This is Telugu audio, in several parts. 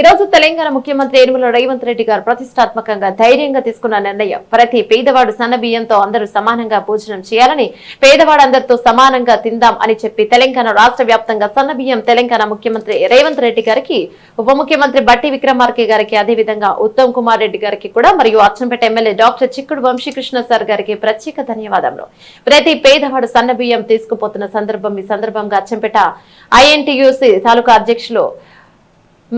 ఈ రోజు తెలంగాణ ముఖ్యమంత్రి యనుమల రేవంత్ రెడ్డి గారు ప్రతిష్టాత్మకంగా ధైర్యంగా తీసుకున్న నిర్ణయం. ప్రతి పేదవాడు సన్న బియ్యంతో అందరూ సమానంగా భోజనం చేయాలని పేదవాడు అందరితో సమానంగా తిందాం అని చెప్పి తెలంగాణ రాష్ట్ర వ్యాప్తంగా సన్న బియ్యం తెలంగాణ ముఖ్యమంత్రి రేవంత్ రెడ్డి గారికి ఉప ముఖ్యమంత్రి బట్టి విక్రమార్కే గారికి అదేవిధంగా ఉత్తమ్ కుమార్ రెడ్డి గారికి కూడా మరియు అచ్చంపేట ఎమ్మెల్యే డాక్టర్ చిక్కుడు వంశీకృష్ణ సార్ గారికి ప్రత్యేక ధన్యవాదములు. ప్రతి పేదవాడు సన్న బియ్యం తీసుకుపోతున్న సందర్భం ఈ సందర్భంగా అచ్చంపేట ఐఎన్టీయూసీ తాలూకా అధ్యక్షులు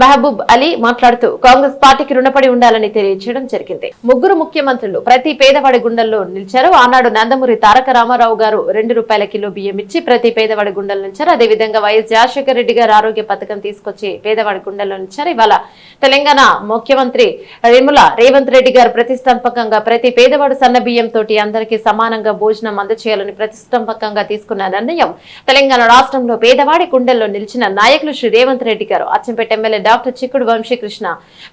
మహబూబ్ అలీ మాట్లాడుతూ కాంగ్రెస్ పార్టీకి రుణపడి ఉండాలని తెలియజేయడం జరిగింది. ముగ్గురు ముఖ్యమంత్రులు ప్రతి పేదవాడి గుండెల్లో నిలిచారు. ఆనాడు నందమూరి తారక రామారావు గారు రెండు రూపాయల కిలో బియ్యం ఇచ్చి ప్రతి పేదవాడి గుండెల్లో నిలిచారు. అదేవిధంగా వైఎస్ రాజశేఖర రెడ్డి గారు ఆరోగ్య పథకం తీసుకొచ్చి పేదవాడి గుండెల్లో నిలిచారు. ఇవాళ తెలంగాణ ముఖ్యమంత్రి రేముల రేవంత్ రెడ్డి గారు ప్రతిష్టంపకంగా ప్రతి పేదవాడు సన్న బియ్యం తోటి అందరికీ సమానంగా భోజనం అందచేయాలని ప్రతిష్టంపకంగా తీసుకున్న నిర్ణయం తెలంగాణ రాష్ట్రంలో పేదవాడి గుండెల్లో నిలిచిన నాయకులు శ్రీ రేవంత్ రెడ్డి గారు. అచ్చంపేట ఎమ్మెల్యే డాక్టర్ చిక్కుడు వంశీకృష్ణ.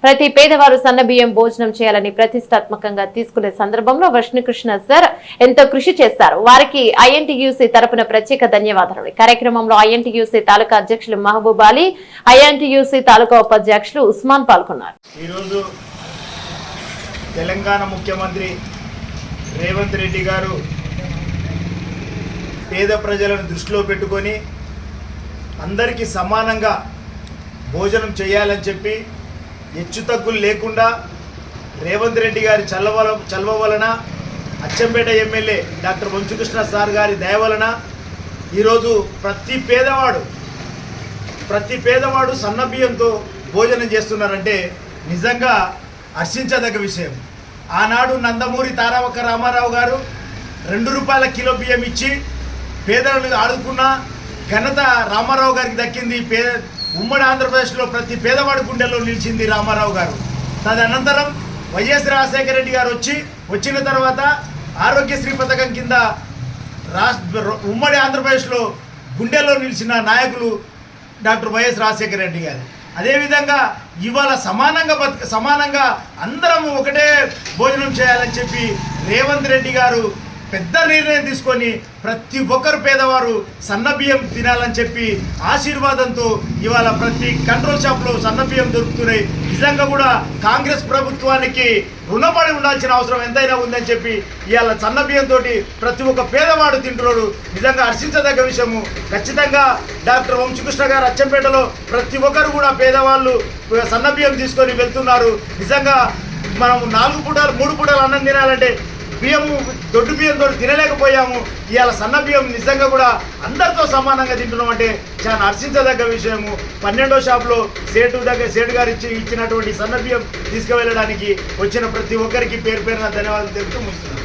ప్రతి పేదవారు సన్న బియ్యం భోజనం చేయాలని ప్రతిష్టాత్మకంగా తీసుకునే సందర్భంలో విష్ణుకృష్ణ సార్ ఎంతో కృషి చేస్తారు. వారికి ఐఎన్టీయూసీ తరపున ప్రత్యేక ధన్యవాదాలు. కార్యక్రమంలో ఐఎన్టీయూసీ తాలూకా అధ్యక్షులు మహబూబ్ అలీ ఐఎన్టీయూసీ తాలూకా ఉపాధ్యక్షులు ఉస్మాన్ పాల్గొన్నారు. ఈరోజు తెలంగాణ ముఖ్యమంత్రి రేవంత్ రెడ్డి గారు పేద ప్రజలను దృష్టిలో పెట్టుకొని అందరికీ సమానంగా భోజనం చేయాలని చెప్పి హెచ్చుతగ్గులు లేకుండా రేవంత్ రెడ్డి గారి చల్లవల చల్వ వలన Achampet MLA doctor Vamshikrishna sir గారి దయ వలన ఈరోజు ప్రతి పేదవాడు ప్రతి పేదవాడు సన్న బియ్యంతో భోజనం చేస్తున్నారంటే నిజంగా హర్షించదగ్గ విషయం. ఆనాడు నందమూరి తారావక రామారావు గారు రెండు రూపాయల కిలో బియ్యం ఇచ్చి పేదలను ఆడుకున్న ఘనత రామారావు గారికి దక్కింది. పే ఉమ్మడి ఆంధ్రప్రదేశ్లో ప్రతి పేదవాడి గుండెల్లో నిలిచింది రామారావు గారు. తదనంతరం వైఎస్ రాజశేఖర రెడ్డి గారు వచ్చి వచ్చిన తర్వాత ఆరోగ్యశ్రీ పథకం కింద రాష్ట్ర ఉమ్మడి ఆంధ్రప్రదేశ్లో గుండెల్లో నిలిచిన నాయకులు డాక్టర్ వైఎస్ రాజశేఖర రెడ్డి గారు. అదేవిధంగా ఇవాళ సమానంగా బతుక సమానంగా అందరం ఒకటే భోజనం చేయాలని చెప్పి రేవంత్ రెడ్డి గారు పెద్ద నిర్ణయం తీసుకొని ప్రతి ఒక్కరు పేదవారు సన్న బియ్యం తినాలని చెప్పి ఆశీర్వాదంతో ఇవాళ ప్రతి కంట్రోల్ షాప్లో సన్న బియ్యం దొరుకుతున్నాయి. నిజంగా కూడా కాంగ్రెస్ ప్రభుత్వానికి రుణపడి ఉండాల్సిన అవసరం ఎంతైనా ఉందని చెప్పి ఇవాళ సన్నబియ్యంతో ప్రతి ఒక్క పేదవాడు తింటున్నాడు. నిజంగా హర్షించదగ్గ విషయము. ఖచ్చితంగా డాక్టర్ వంశకృష్ణ గారు అచ్చంపేటలో ప్రతి ఒక్కరు కూడా పేదవాళ్ళు సన్న బియ్యం తీసుకొని వెళ్తున్నారు. నిజంగా మనం నాలుగు పూటలు మూడు పూటలు అన్నం తినాలంటే బియ్యము దొడ్డు బియ్యంతో తినలేకపోయాము. ఇవాళ సన్న బియ్యం నిజంగా కూడా అందరితో సమానంగా తింటున్నాం అంటే చాలా హర్షించదగ్గ విషయము. పన్నెండో షాప్లో సేటు దగ్గర సేటు గారు ఇచ్చి ఇచ్చినటువంటి సన్న బియ్యం తీసుకువెళ్ళడానికి వచ్చిన ప్రతి ఒక్కరికి పేరు పేరున ధన్యవాదాలు తెలుపుతూ ముగిస్తున్నాను.